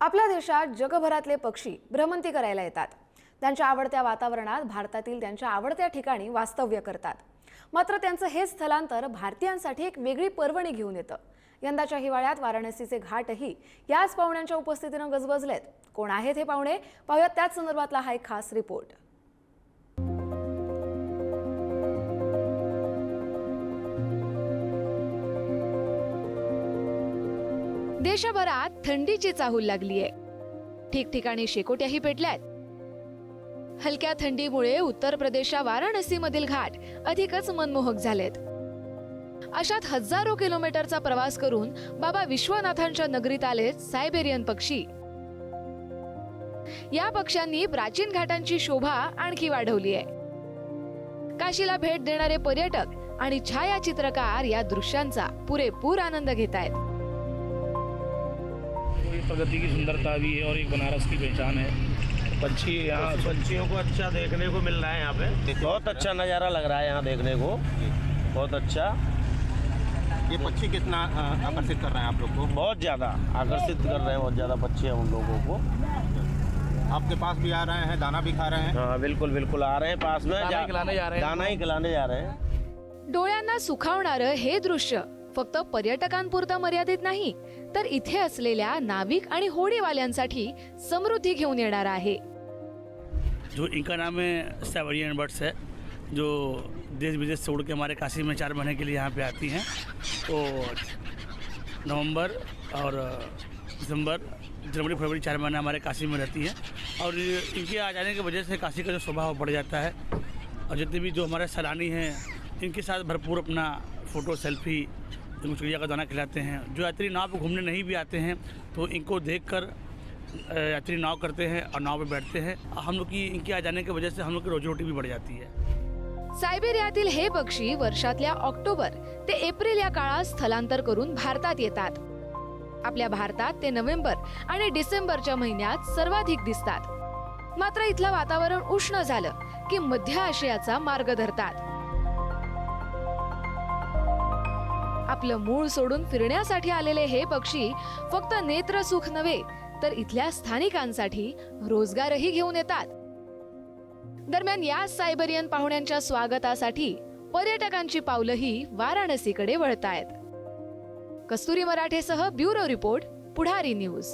आपल्या देशात जगभरातले पक्षी भ्रमंती करायला येतात. त्यांच्या आवडत्या वातावरणात भारतातील त्यांच्या आवडत्या ठिकाणी वास्तव्य करतात. मात्र त्यांचं हे स्थलांतर भारतीयांसाठी एक वेगळी पर्वणी घेऊन येतं. यंदाच्या हिवाळ्यात वाराणसीचे घाटही याच पाहुण्यांच्या उपस्थितीनं गजबजलेत. कोण आहेत हे पाहुणे? पाहूयात त्याच संदर्भातला हा एक खास रिपोर्ट. देशभरात थंडीची चाहूल लागली आहे ठिकठिकाणी शेकोट्याही पेटल्यात. हलक्या थंडीमुळे उत्तर प्रदेशच्या वाराणसीमधील घाट अधिकच मनमोहक झालेत. अशात हजारो किलोमीटरचा प्रवास करून बाबा विश्वनाथांच्या नगरीत आलेत सायबेरियन पक्षी. या पक्ष्यांनी प्राचीन घाटांची शोभा आणखी वाढवली आहे काशीला भेट देणारे पर्यटक आणि छायाचित्रकार या दृश्यांचा पुरेपूर आनंद घेत आहेत पूरी प्रगति की सुंदरता भी है और एक बनारस की पहचान है। पंछी यहाँ पंछियों को अच्छा देखने को मिल रहा है यहाँ पे। बहुत अच्छा नज़ारा लग रहा है यहाँ देखने को। बहुत अच्छा। ये पक्षी कितना आकर्षित कर रहे हैं आप लोग को? बहुत ज़्यादा आकर्षित कर रहे हैं बहुत ज़्यादा पक्षी हैं उन लोगों को। आपके पास भी आ रहे हैं दाना भी खा रहे हैं? हाँ बिल्कुल बिल्कुल आ रहे हैं पास में। दाना ही खिलाने जा रहे हैं। दाना ही खिलाने जा रहे हैं। डोळ्यांना सुखावणारं हे दृश्य फक्त पर्यटकांपुरतं मर्यादित नाही तर इथे असलेल्या नाविक आणि होडीवाल्यांसाठी समृद्धी घेऊन येणार आहे. जो इनका नाम है साइबेरियन बर्ड्स है, जो देश विदेश से उड़ के हमारे काशी में चार महीने के लिए यहाँ पे आती हैं तो नवंबर और दिसंबर, जनवरी, फरवरी चार महीने हमारे काशी में रहती हैं और इनके आ जाने की वजह से काशी का जो स्वभाव बढ़ जाता है और जितने भी जो हमारे सैलानी हैं, इनके साथ भरपूर अपना फ़ोटो सेल्फी इनको चिड़िया का दाना खिलाते हैं। जो यात्री नाव पर घूमने नहीं भी आते हैं तो इनको देखकर यात्री नाव करते हैं और नाव पे बैठते हैं। हम लोग की इनके आ जाने की वजह से हम लोग की रोजी रोटी भी बढ़ जाती है। सायबेरियातील हे पक्षी वर्षातल्या ऑक्टोबर ते एप्रिल या काळात स्थलांतर करून भारतात येतात. आपल्या भारतात ते नोव्हेंबर आणि डिसेंबरच्या महिन्यात सर्वाधिक दिसतात. मात्र इथलं वातावरण उष्ण झालं की मध्य आशियाचा मार्ग धरतात. आपलं मूळ सोडून फिरण्यासाठी आलेले हे पक्षी फक्त नेत्रसुख नव्हे तर इथल्या स्थानिकांसाठी रोजगारही घेऊन येतात. दरम्यान या सायबेरियन पाहुण्यांच्या स्वागतासाठी पर्यटकांची पावलंही वाराणसीकडे वळतायत. कस्तुरी मराठेसह ब्युरो रिपोर्ट पुढारी न्यूज.